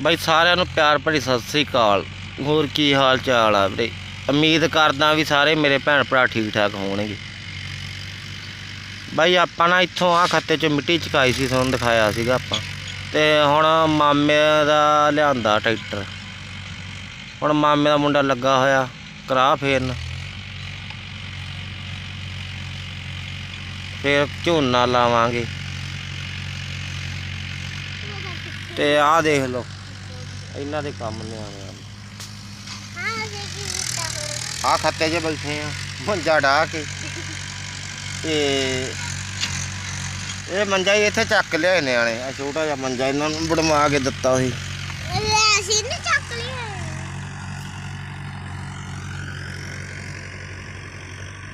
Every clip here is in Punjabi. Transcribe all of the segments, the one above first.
ਬਾਈ ਸਾਰਿਆਂ ਨੂੰ ਪਿਆਰ ਭਰੀ ਸਤਿ ਸ੍ਰੀ ਅਕਾਲ। ਹੋਰ ਕੀ ਹਾਲ ਚਾਲ ਆ ਵੀਰੇ? ਉਮੀਦ ਕਰਦਾ ਵੀ ਸਾਰੇ ਮੇਰੇ ਭੈਣ ਭਰਾ ਠੀਕ ਠਾਕ ਹੋਣਗੇ। ਬਾਈ ਆਪਾਂ ਨਾ ਇੱਥੋਂ ਆ ਖੱਤੇ ਚੋਂ ਮਿੱਟੀ ਚਕਾਈ ਸੀ, ਤੁਹਾਨੂੰ ਦਿਖਾਇਆ ਸੀਗਾ ਆਪਾਂ। ਤੇ ਹੁਣ ਮਾਮੇ ਦਾ ਲਿਆਂਦਾ ਟਰੈਕਟਰ। ਹੁਣ ਮਾਮੇ ਦਾ ਮੁੰਡਾ ਲੱਗਾ ਹੋਇਆ ਕਰਾ ਫੇਰਨ। ਫੇਰ ਝੋਨਾ ਲਾਵਾਂਗੇ। ਤੇ ਆਹ ਦੇਖ ਲਓ। ਇਹਨਾਂ ਦੇ ਕੰਮ ਨਿਆਣੇ ਆ। ਆ ਖੱਤੇ 'ਚ ਬੈਠੇ ਆ ਮੰਜਾ ਢਾ ਕੇ। ਤੇ ਇਹ ਮੰਜਾ ਹੀ ਇੱਥੇ ਚੱਕ ਲਿਆਏ ਨਿਆਣੇ ਆ ਛੋਟਾ ਜਿਹਾ ਮੰਜਾ ਇਹਨਾਂ ਨੂੰ ਬਣਵਾ ਕੇ ਦਿੱਤਾ ਸੀ। ਅਸੀਂ ਨੇ ਚੱਕ ਲਿਆ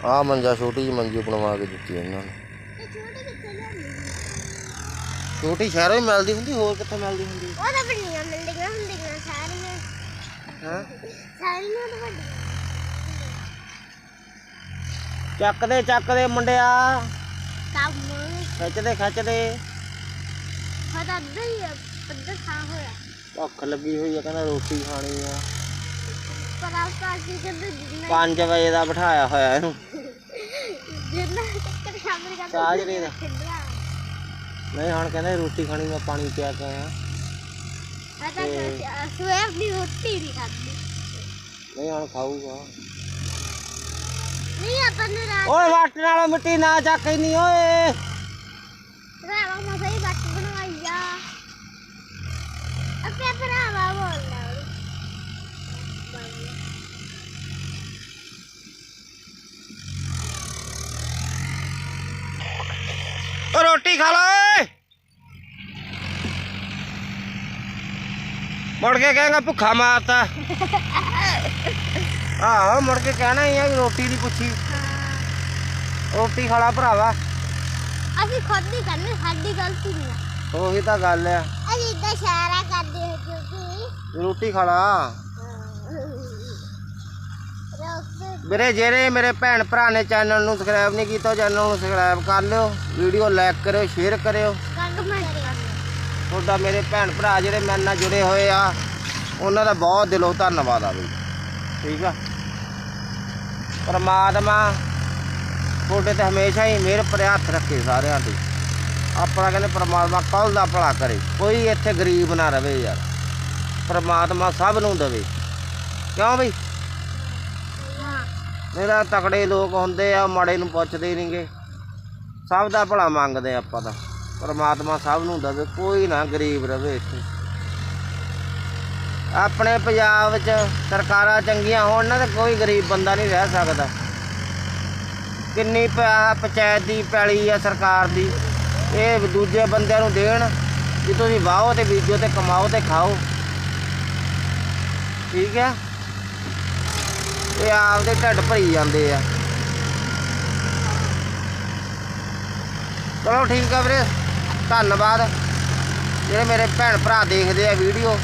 ਆ ਮੰਜਾ ਛੋਟੀ ਜਿਹੀ ਮੰਜੀ ਬਣਵਾ ਕੇ ਦਿੱਤੀ ਇਹਨਾਂ ਨੂੰ। ਛੋਟੇ ਛੋਟੀ ਸ਼ਹਿਰੋਂ ਹੀ ਮਿਲਦੀ ਹੁੰਦੀ ਹੋਰ ਕਿੱਥੇ ਮਿਲਦੀ ਹੁੰਦੀ ਉਹ ਤਾਂ ਵੱਡੀਆਂ ਮਿਲਦੀਆਂ ਹੁੰਦੀਆਂ ਸਾਰੀਆਂ। ਹਾਂ? ਸਾਰੀਆਂ ਤਾਂ ਵੱਡੀਆਂ। ਚੱਕ ਦੇ ਚੱਕ ਦੇ ਮੁੰਡਿਆ। ਕੰਮ। ਖਿੱਚਦੇ ਖਿੱਚਦੇ। ਫਦਾ ਦਈ ਪੱਦਾ ਖਾ ਹੋਇਆ। ਭੁੱਖ ਲੱਗੀ ਹੋਈ ਆ ਕਹਿੰਦਾ ਰੋਟੀ ਖਾਣੀ ਆ। ਪਰ ਆਪਾਂ ਕੀ ਕਰਦੇ ਜਿੰਨਾ 5 ਵਜੇ ਦਾ ਬਿਠਾਇਆ ਹੋਇਆ ਇਹਨੂੰ। ਜਿੰਨਾ ਤੱਕ ਸ਼ਾਮਲ ਕਰਦੇ ਸਾਜਰੇ ਦਾ। ਖੇਡਿਆ ਨਹੀਂ ਹੁਣ ਕਹਿੰਦਾ ਰੋਟੀ ਖਾਣੀ ਮੈਂ ਪਾਣੀ ਪਿਆ ਕੇ ਆਇਆ ਮੈਂ ਤਾਂ ਸਵੇਰ ਦੀ ਰੋਟੀ ਨਹੀਂ ਖਾਦੀ ਨਹੀਂ ਹੁਣ ਖਾਊਗਾ ਨਹੀਂ ਆਪਾਂ ਨੂੰ ਰਾਤ ਓਏ ਵੱਟ ਨਾਲੋਂ ਮਿੱਟੀ ਨਾ ਚੱਕ ਨਹੀਂ ਓਏ ਰਾਵਾ ਮਾ ਸਹੀ ਬੱਟ ਬਣਵਾਈ ਆ ਅੱਗੇ ਭਰਾਵਾ ਬੋਲਦਾ ਓ ਰੋਟੀ ਖਾ ਲੈ ਓਏ ਮੁੜ ਕੇ ਕਹੇਗਾ ਭੁੱਖਾ ਮਾਰਤਾ। ਆਹੋ ਮੁੜ ਕੇ ਕਹਿਣਾ ਹੀ ਆ ਵੀ ਰੋਟੀ ਦੀ ਪੁੱਛੀ। ਰੋਟੀ ਖਾ ਲਾ ਭਰਾਵਾ। ਅਸੀਂ ਖੁਦ ਹੀ ਕਰਨੇ ਸਾਡੀ ਗਲਤੀ ਨਹੀਂ ਆ। ਉਹੀ ਤਾਂ ਗੱਲ ਆ। ਅਸੀਂ ਇਦਾਂ ਇਸ਼ਾਰਾ ਕਰਦੇ ਹਾਂ ਕਿਉਂਕਿ ਰੋਟੀ ਖਾ ਲਾ ਰੋਕ ਵੀਰੇ ਜਿਹੜੇ ਮੇਰੇ ਭੈਣ ਭਰਾ ਨੇ ਚੈਨਲ ਨੂੰ ਸਬਸਕ੍ਰਾਈਬ ਨਹੀਂ ਕੀਤਾ ਚੈਨਲ ਨੂੰ ਸਬਸਕ੍ਰਾਈਬ ਕਰ ਲਿਓ। ਵੀਡੀਓ ਲਾਈਕ ਕਰਿਓ ਸ਼ੇਅਰ ਕਰਿਓ। ਕੰਗ ਮੈਂ ਤੁਹਾਡਾ ਮੇਰੇ ਭੈਣ ਭਰਾ ਜਿਹੜੇ ਮੇਰੇ ਨਾਲ ਜੁੜੇ ਹੋਏ ਆ, ਉਹਨਾਂ ਦਾ ਬਹੁਤ ਦਿਲੋਂ ਧੰਨਵਾਦ ਆ ਬਈ। ਠੀਕ ਆ? ਪਰਮਾਤਮਾ ਤੁਹਾਡੇ ਤੇ ਹਮੇਸ਼ਾ ਹੀ ਮਿਹਰ ਭਰੇ ਹੱਥ ਰੱਖੇ ਸਾਰਿਆਂ ਤੇ। ਆਪਣਾ ਕਹਿੰਦੇ ਪਰਮਾਤਮਾ ਕੱਲ ਦਾ ਭਲਾ ਕਰੇ, ਕੋਈ ਇੱਥੇ ਗਰੀਬ ਨਾ ਰਵੇ ਯਾਰ। ਪਰਮਾਤਮਾ ਸਭ ਨੂੰ ਦੇਵੇ। ਕਿਉਂ ਬਈ? ਹਾਂ ਮੇਰਾ ਤਕੜੇ ਲੋਕ ਹੁੰਦੇ ਆ, ਮਾੜੇ ਨੂੰ ਪੁੱਛਦੇ ਨਹੀਂਗੇ ਸਭ ਦਾ ਭਲਾ ਮੰਗਦੇ ਆਪਾਂ ਤਾਂ। ਪਰਮਾਤਮਾ ਸਭ ਨੂੰ ਦੇਵੇ, ਕੋਈ ਨਾ ਗਰੀਬ ਰਵੇ ਇੱਥੇ। ਆਪਣੇ ਪੰਜਾਬ ਵਿੱਚ ਸਰਕਾਰਾਂ ਚੰਗੀਆਂ ਹੋਣ ਨਾ ਤੇ ਕੋਈ ਗਰੀਬ ਬੰਦਾ ਨਹੀਂ ਰਹਿ ਸਕਦਾ। ਕਿੰਨੀ ਪ- ਪੰਚਾਇਤ ਦੀ ਪੈਲੀ ਆ ਸਰਕਾਰ ਦੀ, ਇਹ ਦੂਜੇ ਬੰਦਿਆਂ ਨੂੰ ਦੇਣ ਕਿ ਤੁਸੀਂ ਵਾਹੋ ਤੇ ਬੀਜੋ ਤੇ ਕਮਾਓ ਤੇ ਖਾਓ। ਠੀਕ ਹੈ? ਇਹ ਆਪਦੇ ਢਿੱਡ ਭਰੀ ਜਾਂਦੇ ਆ। ਚਲੋ ਠੀਕ ਆ ਵੀਰੇ। ਧੰਨਵਾਦ। ਜਿਹੜੇ ਮੇਰੇ ਭੈਣ ਭਰਾ ਦੇਖਦੇ ਆ ਵੀਡੀਓ